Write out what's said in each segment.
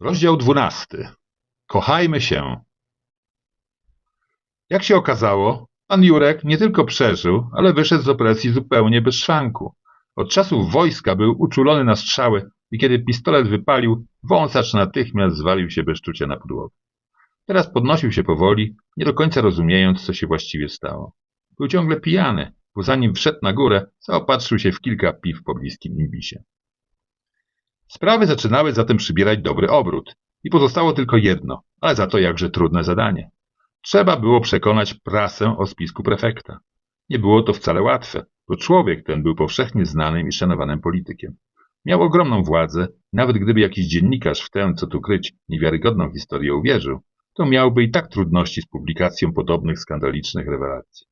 Rozdział dwunasty. Kochajmy się. Jak się okazało, pan Jurek nie tylko przeżył, ale wyszedł z opresji zupełnie bez szwanku. Od czasów wojska był uczulony na strzały i kiedy pistolet wypalił, wąsacz natychmiast zwalił się bez czucia na podłogę. Teraz podnosił się powoli, nie do końca rozumiejąc, co się właściwie stało. Był ciągle pijany, bo zanim wszedł na górę, zaopatrzył się w kilka piw po bliskim imbisie. Sprawy zaczynały zatem przybierać dobry obrót i pozostało tylko jedno, ale za to jakże trudne zadanie. Trzeba było przekonać prasę o spisku prefekta. Nie było to wcale łatwe, bo człowiek ten był powszechnie znanym i szanowanym politykiem. Miał ogromną władzę, nawet gdyby jakiś dziennikarz w tę, co tu kryć, niewiarygodną historię uwierzył, to miałby i tak trudności z publikacją podobnych skandalicznych rewelacji.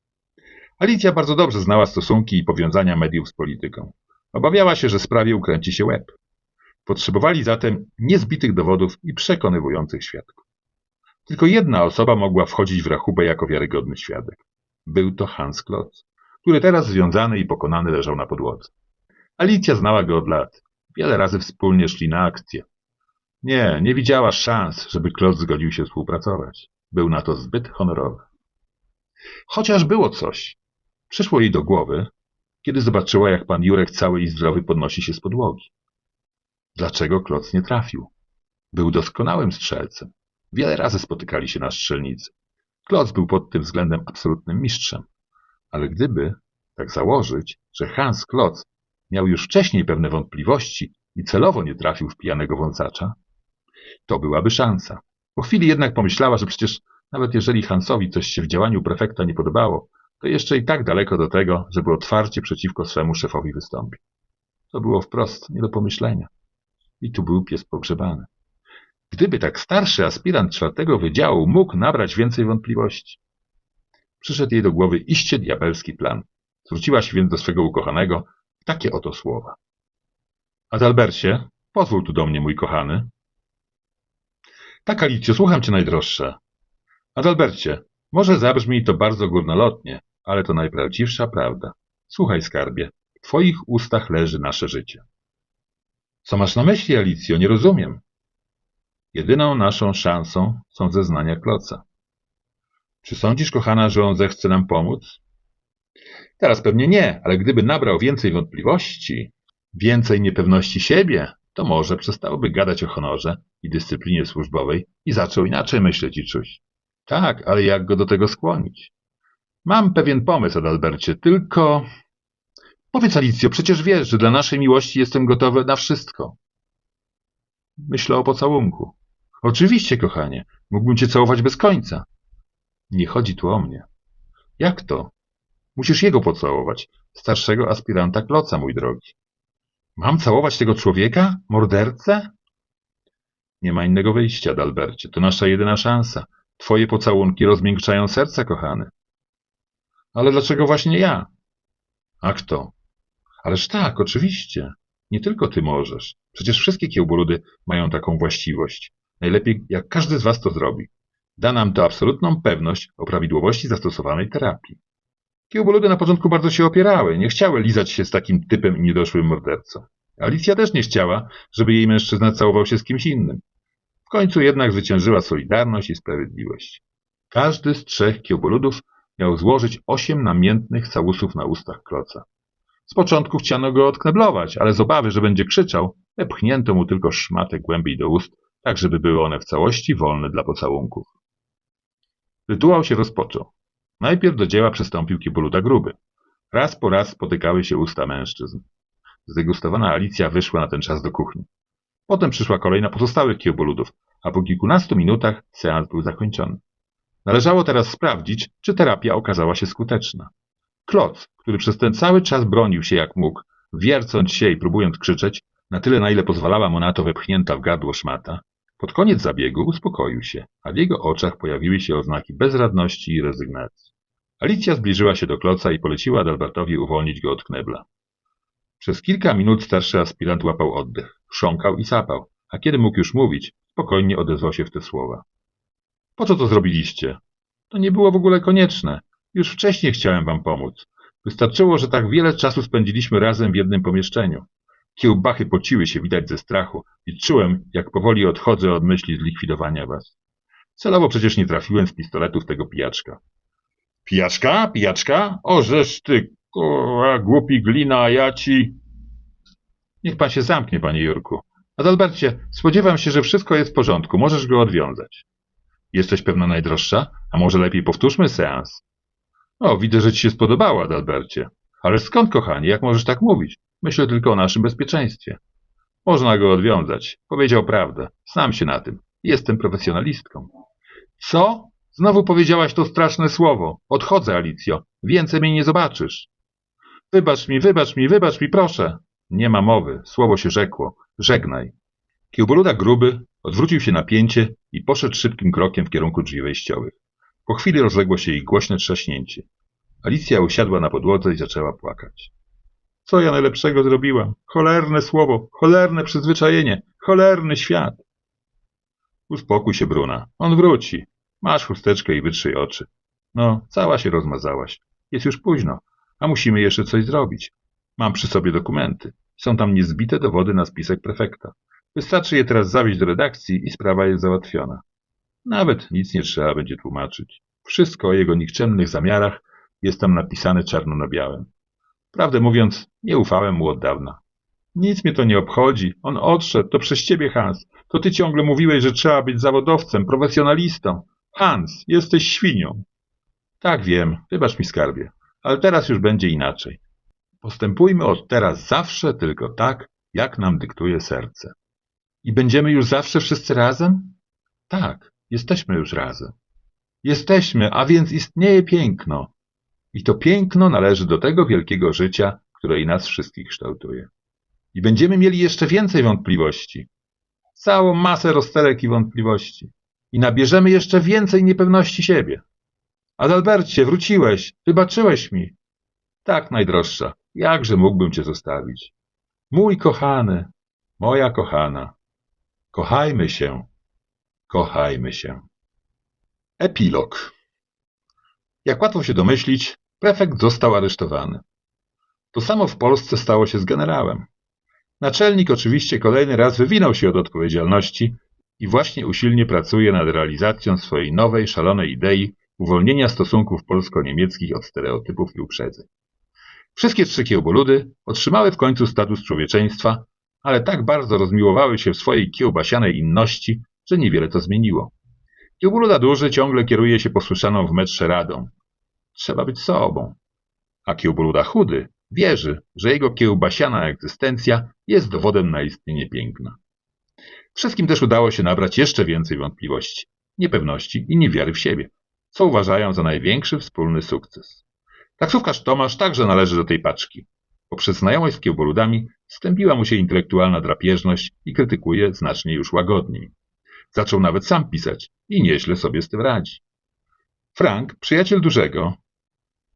Alicja bardzo dobrze znała stosunki i powiązania mediów z polityką. Obawiała się, że sprawie ukręci się łeb. Potrzebowali zatem niezbitych dowodów i przekonywujących świadków. Tylko jedna osoba mogła wchodzić w rachubę jako wiarygodny świadek. Był to Hans Klotz, który teraz związany i pokonany leżał na podłodze. Alicja znała go od lat. Wiele razy wspólnie szli na akcję. Nie, nie widziała szans, żeby Klotz zgodził się współpracować. Był na to zbyt honorowy. Chociaż było coś. Przyszło jej do głowy, kiedy zobaczyła, jak pan Jurek cały i zdrowy podnosi się z podłogi. Dlaczego Kloc nie trafił? Był doskonałym strzelcem. Wiele razy spotykali się na strzelnicy. Kloc był pod tym względem absolutnym mistrzem. Ale gdyby tak założyć, że Hans Kloc miał już wcześniej pewne wątpliwości i celowo nie trafił w pijanego wąsacza, to byłaby szansa. Po chwili jednak pomyślała, że przecież nawet jeżeli Hansowi coś się w działaniu prefekta nie podobało, to jeszcze i tak daleko do tego, żeby otwarcie przeciwko swemu szefowi wystąpił. To było wprost nie do pomyślenia. I tu był pies pogrzebany. Gdyby tak starszy aspirant czwartego wydziału mógł nabrać więcej wątpliwości. Przyszedł jej do głowy iście diabelski plan. Zwróciła się więc do swego ukochanego w takie oto słowa. Adalbercie, pozwól tu do mnie, mój kochany. Tak, Alicjo, słucham cię najdroższa. Adalbercie, może zabrzmi to bardzo górnolotnie, ale to najprawdziwsza prawda. Słuchaj, skarbie, w twoich ustach leży nasze życie. Co masz na myśli, Alicjo? Nie rozumiem. Jedyną naszą szansą są zeznania Kloca. Czy sądzisz, kochana, że on zechce nam pomóc? Teraz pewnie nie, ale gdyby nabrał więcej wątpliwości, więcej niepewności siebie, to może przestałoby gadać o honorze i dyscyplinie służbowej i zaczął inaczej myśleć i czuć. Tak, ale jak go do tego skłonić? Mam pewien pomysł, Adalbercie, tylko... Powiedz, Alicjo, przecież wiesz, że dla naszej miłości jestem gotowy na wszystko. Myślę o pocałunku. Oczywiście, kochanie, mógłbym cię całować bez końca. Nie chodzi tu o mnie. Jak to? Musisz jego pocałować, starszego aspiranta Kloca, mój drogi. Mam całować tego człowieka? Mordercę? Nie ma innego wyjścia, Adalbercie. To nasza jedyna szansa. Twoje pocałunki rozmiękczają serce, kochany. Ale dlaczego właśnie ja? A kto? Ależ tak, oczywiście. Nie tylko ty możesz. Przecież wszystkie kiełboludy mają taką właściwość. Najlepiej, jak każdy z was to zrobi. Da nam to absolutną pewność o prawidłowości zastosowanej terapii. Kiełboludy na początku bardzo się opierały, nie chciały lizać się z takim typem i niedoszłym mordercą. Alicja też nie chciała, żeby jej mężczyzna całował się z kimś innym. W końcu jednak zwyciężyła solidarność i sprawiedliwość. Każdy z trzech kiełboludów miał złożyć osiem namiętnych całusów na ustach kloca. Z początku chciano go odkneblować, ale z obawy, że będzie krzyczał, wepchnięto mu tylko szmatę głębiej do ust, tak żeby były one w całości wolne dla pocałunków. Rytuał się rozpoczął. Najpierw do dzieła przystąpił Kieboluda Gruby. Raz po raz spotykały się usta mężczyzn. Zdegustowana Alicja wyszła na ten czas do kuchni. Potem przyszła kolej na pozostałych kiełboludów, a po kilkunastu minutach seans był zakończony. Należało teraz sprawdzić, czy terapia okazała się skuteczna. Kloc, który przez ten cały czas bronił się jak mógł, wiercąc się i próbując krzyczeć, na tyle na ile pozwalała mu na to wepchnięta w gardło szmata, pod koniec zabiegu uspokoił się, a w jego oczach pojawiły się oznaki bezradności i rezygnacji. Alicja zbliżyła się do kloca i poleciła Adalbertowi uwolnić go od knebla. Przez kilka minut starszy aspirant łapał oddech, chrząkał i sapał, a kiedy mógł już mówić, spokojnie odezwał się w te słowa. Po co to zrobiliście? To nie było w ogóle konieczne. Już wcześniej chciałem wam pomóc. Wystarczyło, że tak wiele czasu spędziliśmy razem w jednym pomieszczeniu. Kiełbachy pociły się widać ze strachu i czułem, jak powoli odchodzę od myśli zlikwidowania was. Celowo przecież nie trafiłem z pistoletu w tego pijaczka. Pijaczka? Pijaczka? O, żeż ty, kurwa, głupi glina, a ja ci... Niech pan się zamknie, panie Jurku. Adalbercie, spodziewam się, że wszystko jest w porządku. Możesz go odwiązać. Jesteś pewna najdroższa? A może lepiej powtórzmy seans? O, widzę, że ci się spodobało, Adalbercie. Ale skąd, kochani, jak możesz tak mówić? Myślę tylko o naszym bezpieczeństwie. Można go odwiązać. Powiedział prawdę. Znam się na tym. Jestem profesjonalistką. Co? Znowu powiedziałaś to straszne słowo. Odchodzę, Alicjo. Więcej mnie nie zobaczysz. Wybacz mi, wybacz mi, wybacz mi, proszę. Nie ma mowy. Słowo się rzekło. Żegnaj. Kiełboluda gruby odwrócił się na pięcie i poszedł szybkim krokiem w kierunku drzwi wejściowych. Po chwili rozległo się ich głośne trzaśnięcie. Alicja usiadła na podłodze i zaczęła płakać. Co ja najlepszego zrobiłam? Cholerne słowo, cholerne przyzwyczajenie, cholerny świat. Uspokój się, Bruna. On wróci. Masz chusteczkę i wytrzyj oczy. No, cała się rozmazałaś. Jest już późno, a musimy jeszcze coś zrobić. Mam przy sobie dokumenty. Są tam niezbite dowody na spisek prefekta. Wystarczy je teraz zawieźć do redakcji i sprawa jest załatwiona. Nawet nic nie trzeba będzie tłumaczyć. Wszystko o jego nikczemnych zamiarach jest tam napisane czarno na białym. Prawdę mówiąc, nie ufałem mu od dawna. Nic mnie to nie obchodzi. On odszedł. To przez ciebie, Hans. To ty ciągle mówiłeś, że trzeba być zawodowcem, profesjonalistą. Hans, jesteś świnią. Tak wiem. Wybacz mi, skarbie. Ale teraz już będzie inaczej. Postępujmy od teraz zawsze tylko tak, jak nam dyktuje serce. I będziemy już zawsze wszyscy razem? Tak, jesteśmy już razem. Jesteśmy, a więc istnieje piękno. I to piękno należy do tego wielkiego życia, które i nas wszystkich kształtuje. I będziemy mieli jeszcze więcej wątpliwości. Całą masę rozterek i wątpliwości. I nabierzemy jeszcze więcej niepewności siebie. Adalbercie, wróciłeś, wybaczyłeś mi. Tak, najdroższa, jakże mógłbym cię zostawić. Mój kochany, moja kochana. Kochajmy się, kochajmy się. Epilog. Jak łatwo się domyślić, prefekt został aresztowany. To samo w Polsce stało się z generałem. Naczelnik oczywiście kolejny raz wywinął się od odpowiedzialności i właśnie usilnie pracuje nad realizacją swojej nowej, szalonej idei uwolnienia stosunków polsko-niemieckich od stereotypów i uprzedzeń. Wszystkie trzy kiełboludy otrzymały w końcu status człowieczeństwa, ale tak bardzo rozmiłowały się w swojej kiełbasianej inności, że niewiele to zmieniło. Kiełboluda duży ciągle kieruje się posłyszaną w metrze radą. Trzeba być sobą. A kiełboluda chudy wierzy, że jego kiełbasiana egzystencja jest dowodem na istnienie piękna. Wszystkim też udało się nabrać jeszcze więcej wątpliwości, niepewności i niewiary w siebie, co uważają za największy wspólny sukces. Taksówkarz Tomasz także należy do tej paczki. Poprzez znajomość z kiełboludami stępiła mu się intelektualna drapieżność i krytykuje znacznie już łagodniej. Zaczął nawet sam pisać i nieźle sobie z tym radzi. Frank, przyjaciel dużego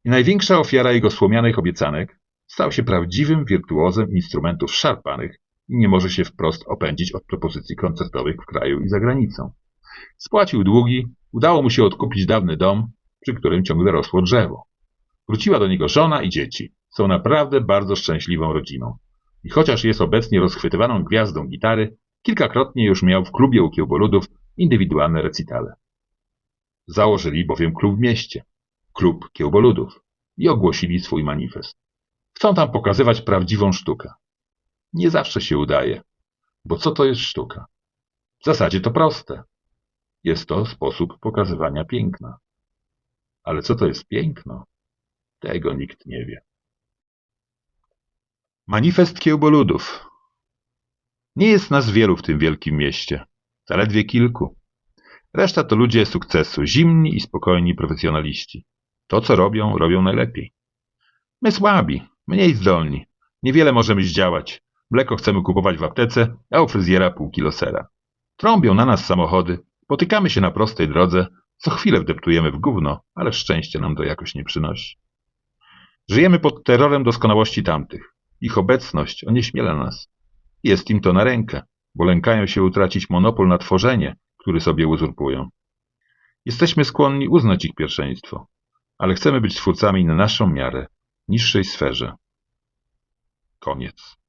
i największa ofiara jego słomianych obiecanek, stał się prawdziwym wirtuozem instrumentów szarpanych i nie może się wprost opędzić od propozycji koncertowych w kraju i za granicą. Spłacił długi, udało mu się odkupić dawny dom, przy którym ciągle rosło drzewo. Wróciła do niego żona i dzieci. Są naprawdę bardzo szczęśliwą rodziną. I chociaż jest obecnie rozchwytywaną gwiazdą gitary, kilkakrotnie już miał w klubie u kiełboludów indywidualne recitale. Założyli bowiem klub w mieście, klub kiełboludów i ogłosili swój manifest. Chcą tam pokazywać prawdziwą sztukę. Nie zawsze się udaje, bo co to jest sztuka? W zasadzie to proste. Jest to sposób pokazywania piękna. Ale co to jest piękno? Tego nikt nie wie. Manifest kiełboludów. Nie jest nas wielu w tym wielkim mieście. Zaledwie kilku. Reszta to ludzie sukcesu, zimni i spokojni profesjonaliści. To, co robią, robią najlepiej. My słabi, mniej zdolni. Niewiele możemy zdziałać. Mleko chcemy kupować w aptece, a u fryzjera pół kilo sera. Trąbią na nas samochody, potykamy się na prostej drodze, co chwilę wdeptujemy w gówno, ale szczęście nam to jakoś nie przynosi. Żyjemy pod terrorem doskonałości tamtych. Ich obecność onieśmiela nas. Jest im to na rękę, bo lękają się utracić monopol na tworzenie, który sobie uzurpują. Jesteśmy skłonni uznać ich pierwszeństwo, ale chcemy być twórcami na naszą miarę, niższej sferze. Koniec.